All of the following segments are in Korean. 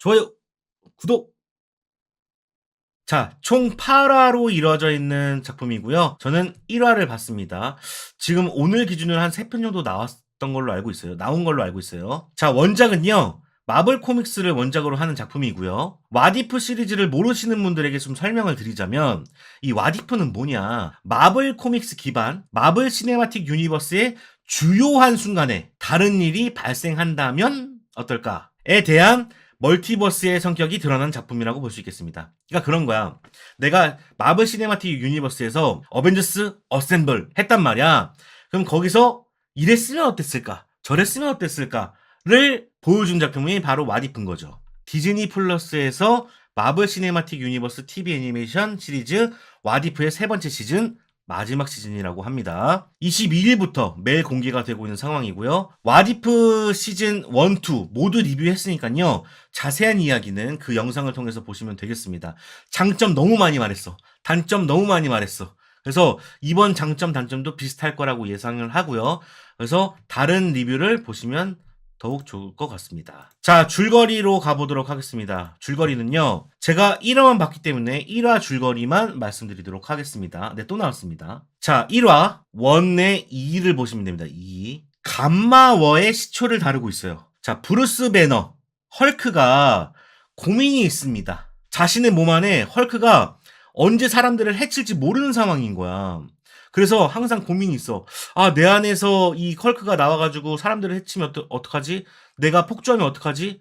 좋아요, 구독. 자, 총 8화로 이루어져 있는 작품이고요. 저는 1화를 봤습니다. 지금 오늘 기준으로 한 3편 정도 나왔던 걸로 알고 있어요. 나온 걸로 알고 있어요. 자, 원작은요. 마블 코믹스를 원작으로 하는 작품이고요. 와디프 시리즈를 모르시는 분들에게 좀 설명을 드리자면 이 와디프는 뭐냐? 마블 코믹스 기반 마블 시네마틱 유니버스의 주요한 순간에 다른 일이 발생한다면 어떨까에 대한 멀티버스의 성격이 드러난 작품이라고 볼 수 있겠습니다. 그러니까 그런 거야. 내가 마블 시네마틱 유니버스에서 어벤져스 어셈블 했단 말이야. 그럼 거기서 이랬으면 어땠을까? 저랬으면 어땠을까?를 보여준 작품이 바로 와디프인 거죠. 디즈니 플러스에서 마블 시네마틱 유니버스 TV 애니메이션 시리즈 와디프의 세 번째 시즌 마지막 시즌이라고 합니다. 22일부터 매일 공개가 되고 있는 상황이고요. 와디프 시즌 1, 2 모두 리뷰했으니까요. 자세한 이야기는 그 영상을 통해서 보시면 되겠습니다. 장점 너무 많이 말했어. 단점 너무 많이 말했어. 그래서 이번 장점 단점도 비슷할 거라고 예상을 하고요. 그래서 다른 리뷰를 보시면 더욱 좋을 것 같습니다. 자, 줄거리로 가보도록 하겠습니다. 줄거리는요, 제가 1화만 봤기 때문에 1화 줄거리만 말씀드리도록 하겠습니다. 네, 또 나왔습니다. 자, 1화, 원의 2를 보시면 됩니다. 2. 감마워의 시초를 다루고 있어요. 자, 브루스 배너, 헐크가 고민이 있습니다. 자신의 몸 안에 헐크가 언제 사람들을 해칠지 모르는 상황인 거야. 그래서 항상 고민이 있어. 아, 내 안에서 이 컬크가 나와가지고 사람들을 해치면 어떡, 어떡하지? 내가 폭주하면 어떡하지?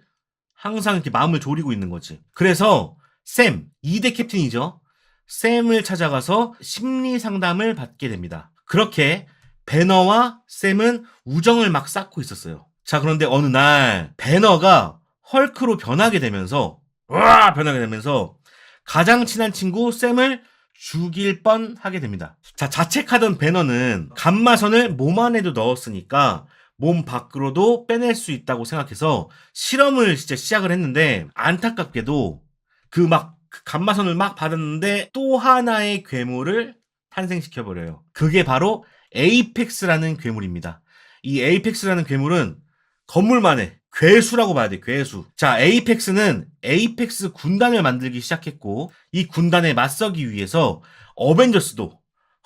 항상 이렇게 마음을 졸이고 있는 거지. 그래서 샘, 2대 캡틴이죠. 샘을 찾아가서 심리 상담을 받게 됩니다. 그렇게 배너와 샘은 우정을 막 쌓고 있었어요. 자, 그런데 어느 날 배너가 헐크로 변하게 되면서 와 변하게 되면서 가장 친한 친구 샘을 죽일 뻔 하게 됩니다. 자, 자책하던 배너는 감마선을 몸 안에도 넣었으니까 몸 밖으로도 빼낼 수 있다고 생각해서 실험을 진짜 시작을 했는데 안타깝게도 그막 감마선을 막 받았는데 또 하나의 괴물을 탄생시켜 버려요. 그게 바로 에이펙스라는 괴물입니다. 이 에이펙스라는 괴물은 건물만에 괴수라고 봐야 돼, 괴수. 자, 에이펙스는 에이펙스 군단을 만들기 시작했고, 이 군단에 맞서기 위해서 어벤져스도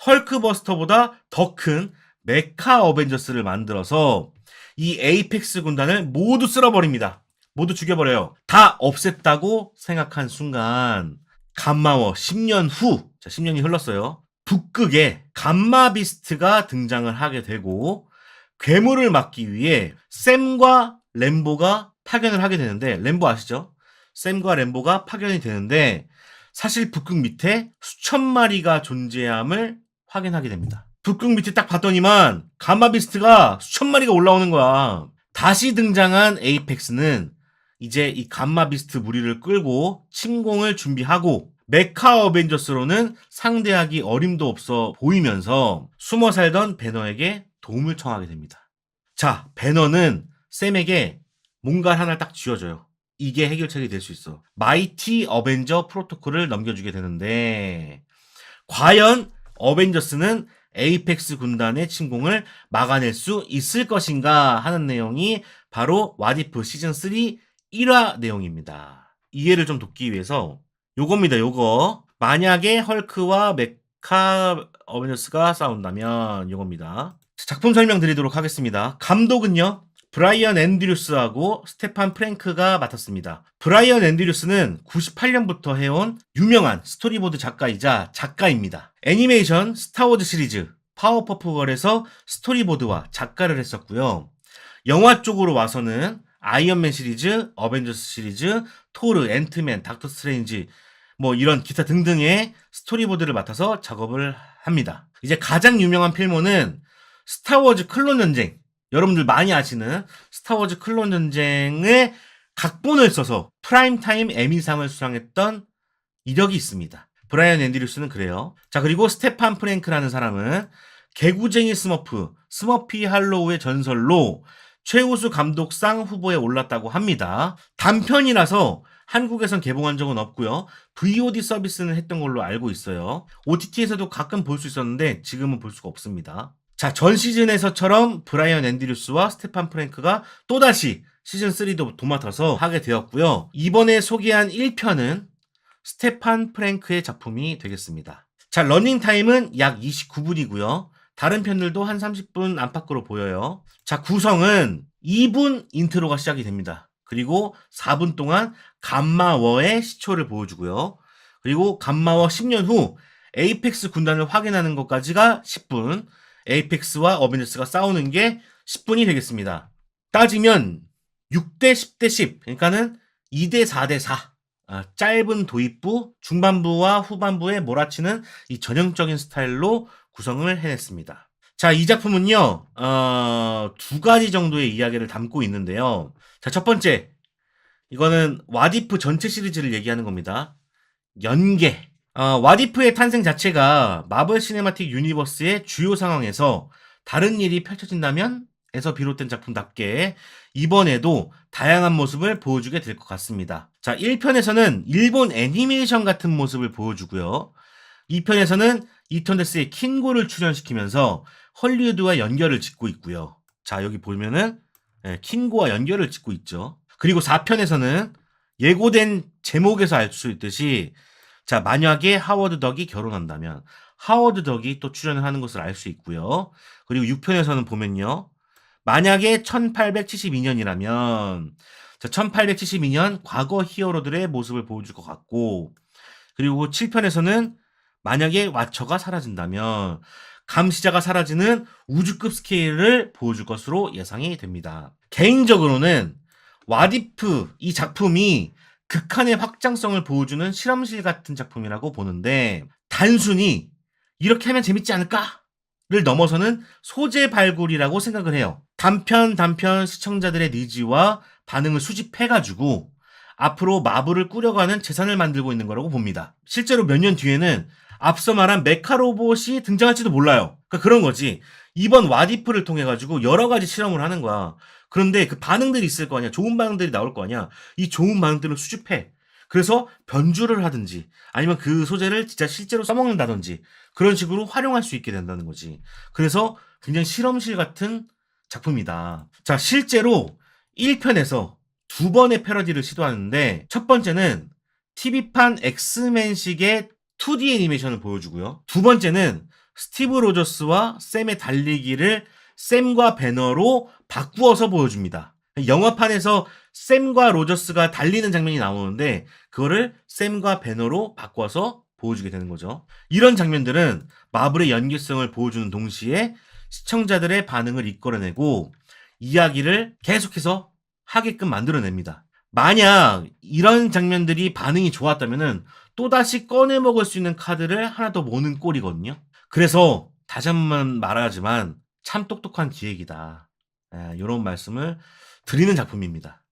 헐크버스터보다 더 큰 메카 어벤져스를 만들어서 이 에이펙스 군단을 모두 쓸어버립니다. 모두 죽여버려요. 다 없앴다고 생각한 순간, 감마워 10년 후, 자, 10년이 흘렀어요. 북극에 감마비스트가 등장을 하게 되고, 괴물을 막기 위해 샘과 램보가 파견을 하게 되는데 램보 아시죠? 샘과 램보가 파견이 되는데 사실 북극 밑에 수천 마리가 존재함을 확인하게 됩니다. 북극 밑에 딱 봤더니만 감마비스트가 수천 마리가 올라오는 거야. 다시 등장한 에이펙스는 이제 이 감마비스트 무리를 끌고 침공을 준비하고 메카 어벤져스로는 상대하기 어림도 없어 보이면서 숨어 살던 배너에게 도움을 청하게 됩니다. 자, 배너는 샘에게 뭔가 하나를 딱 쥐어줘요. 이게 해결책이 될 수 있어. 마이티 어벤져 프로토콜을 넘겨주게 되는데, 과연 어벤져스는 에이펙스 군단의 침공을 막아낼 수 있을 것인가 하는 내용이 바로 와디프 시즌 3 1화 내용입니다. 이해를 좀 돕기 위해서 요겁니다, 요거. 만약에 헐크와 메카 어벤져스가 싸운다면 요겁니다. 작품 설명 드리도록 하겠습니다. 감독은요, 브라이언 앤드류스하고 스테판 프랭크가 맡았습니다. 브라이언 앤드류스는 98년부터 해온 유명한 스토리보드 작가이자 작가입니다. 애니메이션 스타워즈 시리즈 파워퍼프걸에서 스토리보드와 작가를 했었고요. 영화 쪽으로 와서는 아이언맨 시리즈, 어벤져스 시리즈, 토르, 앤트맨, 닥터 스트레인지 뭐 이런 기타 등등의 스토리보드를 맡아서 작업을 합니다. 이제 가장 유명한 필모는 스타워즈 클론 전쟁. 여러분들 많이 아시는 스타워즈 클론 전쟁의 각본을 써서 프라임타임 에미상을 수상했던 이력이 있습니다. 브라이언 앤드류스는 그래요. 자, 그리고 스테판 프랭크라는 사람은 개구쟁이 스머프, 스머피 할로우의 전설로 최우수 감독상 후보에 올랐다고 합니다. 단편이라서 한국에선 개봉한 적은 없고요. VOD 서비스는 했던 걸로 알고 있어요. OTT에서도 가끔 볼 수 있었는데 지금은 볼 수가 없습니다. 자, 전 시즌에서처럼 브라이언 앤드류스와 스테판 프랭크가 또다시 시즌 3도 도맡아서 하게 되었고요. 이번에 소개한 1편은 스테판 프랭크의 작품이 되겠습니다. 자, 러닝 타임은 약 29분이고요. 다른 편들도 한 30분 안팎으로 보여요. 자, 구성은 2분 인트로가 시작이 됩니다. 그리고 4분 동안 감마워의 시초를 보여주고요. 그리고 감마워 10년 후 에이펙스 군단을 확인하는 것까지가 10분, 에이펙스와 어벤져스가 싸우는 게 10분이 되겠습니다. 따지면 6대 10대 10, 그러니까는 2대 4대 4. 아, 짧은 도입부, 중반부와 후반부에 몰아치는 이 전형적인 스타일로 구성을 해냈습니다. 자, 이 작품은요, 어, 두 가지 정도의 이야기를 담고 있는데요. 자, 첫 번째. 이거는 와디프 전체 시리즈를 얘기하는 겁니다. 연계. 어, 와디프의 탄생 자체가 마블 시네마틱 유니버스의 주요 상황에서 다른 일이 펼쳐진다면 에서 비롯된 작품답게 이번에도 다양한 모습을 보여주게 될 것 같습니다. 자, 1편에서는 일본 애니메이션 같은 모습을 보여주고요. 2편에서는 이턴데스의 킨고를 출연시키면서 헐리우드와 연결을 짓고 있고요. 자, 여기 보면은 예, 킨고와 연결을 짓고 있죠. 그리고 4편에서는 예고된 제목에서 알 수 있듯이 자, 만약에 하워드 덕이 결혼한다면 하워드 덕이 또 출연을 하는 것을 알 수 있고요. 그리고 6편에서는 보면요. 만약에 1872년이라면 자, 1872년 과거 히어로들의 모습을 보여줄 것 같고 그리고 7편에서는 만약에 와처가 사라진다면 감시자가 사라지는 우주급 스케일을 보여줄 것으로 예상이 됩니다. 개인적으로는 와디프 이 작품이 극한의 확장성을 보여주는 실험실 같은 작품이라고 보는데 단순히 이렇게 하면 재밌지 않을까를 넘어서는 소재 발굴이라고 생각을 해요. 단편 단편 시청자들의 니즈와 반응을 수집해가지고 앞으로 마블을 꾸려가는 재산을 만들고 있는 거라고 봅니다. 실제로 몇 년 뒤에는 앞서 말한 메카 로봇이 등장할지도 몰라요. 그러니까 그런 거지. 이번 와디프를 통해 가지고 여러 가지 실험을 하는 거야. 그런데 그 반응들이 있을 거 아니야. 좋은 반응들이 나올 거 아니야. 이 좋은 반응들을 수집해. 그래서 변주를 하든지 아니면 그 소재를 진짜 실제로 써먹는다든지 그런 식으로 활용할 수 있게 된다는 거지. 그래서 굉장히 실험실 같은 작품이다. 자, 실제로 1편에서 두 번의 패러디를 시도하는데 첫 번째는 TV판 엑스맨식의 2D 애니메이션을 보여주고요. 두 번째는 스티브 로저스와 샘의 달리기를 샘과 배너로 바꾸어서 보여줍니다. 영화판에서 샘과 로저스가 달리는 장면이 나오는데 그거를 샘과 배너로 바꿔서 보여주게 되는 거죠. 이런 장면들은 마블의 연계성을 보여주는 동시에 시청자들의 반응을 이끌어내고 이야기를 계속해서 하게끔 만들어냅니다. 만약 이런 장면들이 반응이 좋았다면은 또다시 꺼내 먹을 수 있는 카드를 하나 더 모는 꼴이거든요. 그래서 다시 한 번 말하지만 참 똑똑한 기획이다. 이런 말씀을 드리는 작품입니다.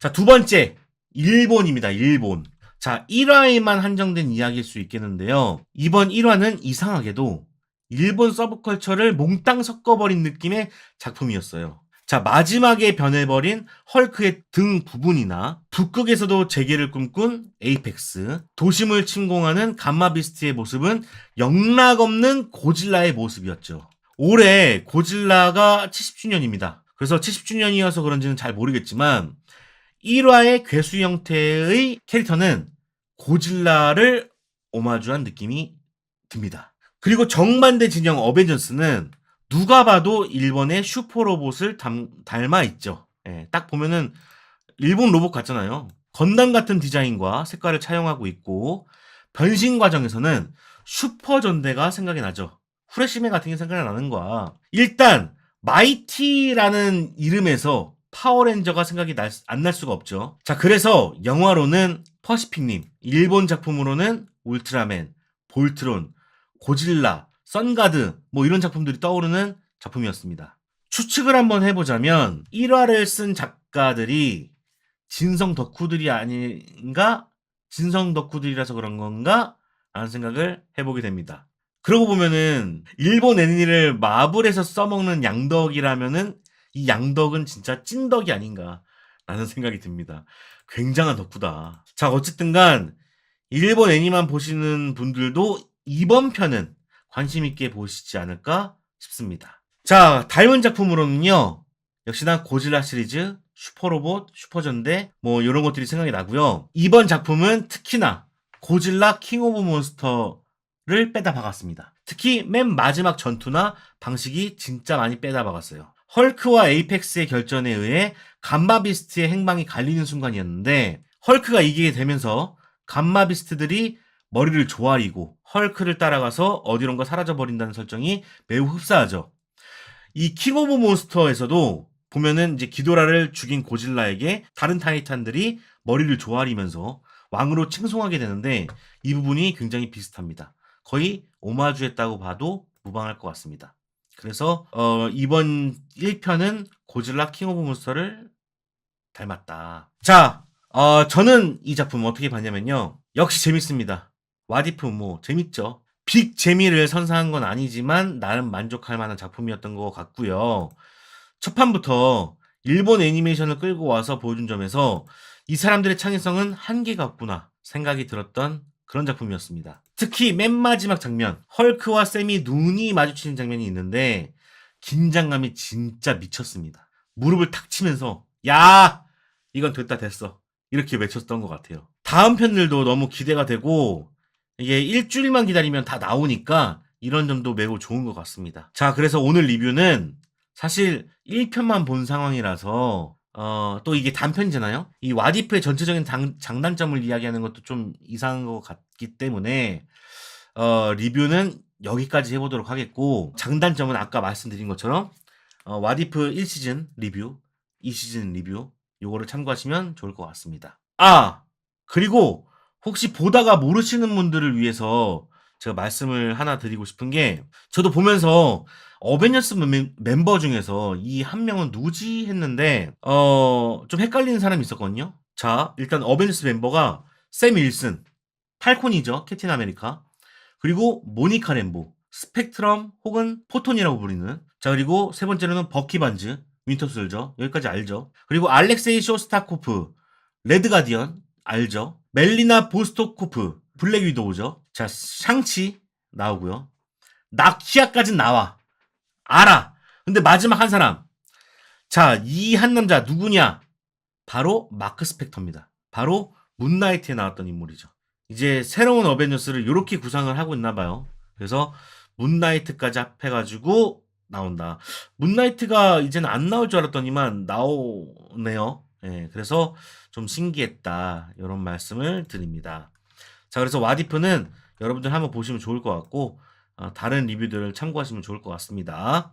자, 두 번째. 일본입니다. 일본. 자, 1화에만 한정된 이야기일 수 있겠는데요. 이번 1화는 이상하게도 일본 서브컬처를 몽땅 섞어버린 느낌의 작품이었어요. 자, 마지막에 변해버린 헐크의 등 부분이나 북극에서도 재개를 꿈꾼 에이펙스, 도심을 침공하는 감마비스트의 모습은 영락없는 고질라의 모습이었죠. 올해 고질라가 70주년입니다. 그래서 70주년이어서 그런지는 잘 모르겠지만 1화의 괴수 형태의 캐릭터는 고질라를 오마주한 느낌이 듭니다. 그리고 정반대 진영 어벤져스는 누가 봐도 일본의 슈퍼로봇을 담, 닮아 있죠. 예, 딱 보면은 일본 로봇 같잖아요. 건담 같은 디자인과 색깔을 차용하고 있고 변신 과정에서는 슈퍼 전대가 생각이 나죠. 후레시메 같은 게 생각이 나는 거야. 일단 마이티라는 이름에서 파워렌저가 생각이 안 날 수가 없죠. 자, 그래서 영화로는 퍼시픽님, 일본 작품으로는 울트라맨, 볼트론, 고질라, 선가드 뭐 이런 작품들이 떠오르는 작품이었습니다. 추측을 한번 해보자면 1화를 쓴 작가들이 진성 덕후들이 아닌가? 진성 덕후들이라서 그런 건가? 라는 생각을 해보게 됩니다. 그러고 보면은 일본 애니를 마블에서 써먹는 양덕이라면은 이 양덕은 진짜 찐덕이 아닌가 라는 생각이 듭니다. 굉장한 덕후다. 자 어쨌든 간 일본 애니만 보시는 분들도 이번 편은 관심 있게 보시지 않을까 싶습니다. 자 닮은 작품으로는요 역시나 고질라 시리즈 슈퍼로봇, 슈퍼전대 뭐 이런 것들이 생각이 나고요. 이번 작품은 특히나 고질라 킹 오브 몬스터를 빼다 박았습니다. 특히 맨 마지막 전투나 방식이 진짜 많이 빼다 박았어요. 헐크와 에이펙스의 결전에 의해 감마비스트의 행방이 갈리는 순간이었는데 헐크가 이기게 되면서 감마비스트들이 머리를 조아리고 헐크를 따라가서 어디론가 사라져버린다는 설정이 매우 흡사하죠. 이 킹 오브 몬스터에서도 보면은 이제 기도라를 죽인 고질라에게 다른 타이탄들이 머리를 조아리면서 왕으로 칭송하게 되는데 이 부분이 굉장히 비슷합니다. 거의 오마주했다고 봐도 무방할 것 같습니다. 그래서 어, 이번 1편은 고질라 킹 오브 몬스터를 닮았다. 자, 어, 저는 이 작품 어떻게 봤냐면요. 역시 재밌습니다. 와디프 뭐 재밌죠. 빅 재미를 선사한 건 아니지만 나름 만족할 만한 작품이었던 것 같고요. 첫 판부터 일본 애니메이션을 끌고 와서 보여준 점에서 이 사람들의 창의성은 한계가 없구나 생각이 들었던 그런 작품이었습니다. 특히 맨 마지막 장면, 헐크와 샘이 눈이 마주치는 장면이 있는데 긴장감이 진짜 미쳤습니다. 무릎을 탁 치면서 야 이건 됐다 됐어 이렇게 외쳤던 것 같아요. 다음 편들도 너무 기대가 되고 이게 일주일만 기다리면 다 나오니까 이런 점도 매우 좋은 것 같습니다. 자, 그래서 오늘 리뷰는 사실 1편만 본 상황이라서 어, 또 이게 단편이잖아요. 이 와디프의 전체적인 장, 장단점을 이야기하는 것도 좀 이상한 것 같기 때문에 어, 리뷰는 여기까지 해보도록 하겠고 장단점은 아까 말씀드린 것처럼 어, 와디프 1시즌 리뷰, 2시즌 리뷰 요거를 참고하시면 좋을 것 같습니다. 아 그리고 혹시 보다가 모르시는 분들을 위해서 제가 말씀을 하나 드리고 싶은 게 저도 보면서 어벤져스 멤- 멤버 중에서 이 한 명은 누구지 했는데 어 좀 헷갈리는 사람이 있었거든요. 자 일단 어벤져스 멤버가 샘 윌슨, 팔콘이죠 캡틴 아메리카 그리고 모니카 램보, 스펙트럼 혹은 포톤이라고 부르는 자 그리고 세 번째로는 버키 반즈, 윈터 솔저 여기까지 알죠. 그리고 알렉세이 쇼스타코프, 레드 가디언 알죠. 멜리나 보스토코프, 블랙 위도우죠. 자 샹치 나오고요. 나키아까진 나와. 알아. 근데 마지막 한 사람. 자, 이 한 남자 누구냐? 바로 마크 스펙터입니다. 바로 문나이트에 나왔던 인물이죠. 이제 새로운 어벤져스를 이렇게 구상을 하고 있나 봐요. 그래서 문나이트까지 합해가지고 나온다. 문나이트가 이제는 안 나올 줄 알았더니만 나오네요. 예, 그래서 좀 신기했다. 이런 말씀을 드립니다. 자, 그래서 와디프는 여러분들 한번 보시면 좋을 것 같고, 어, 다른 리뷰들을 참고하시면 좋을 것 같습니다.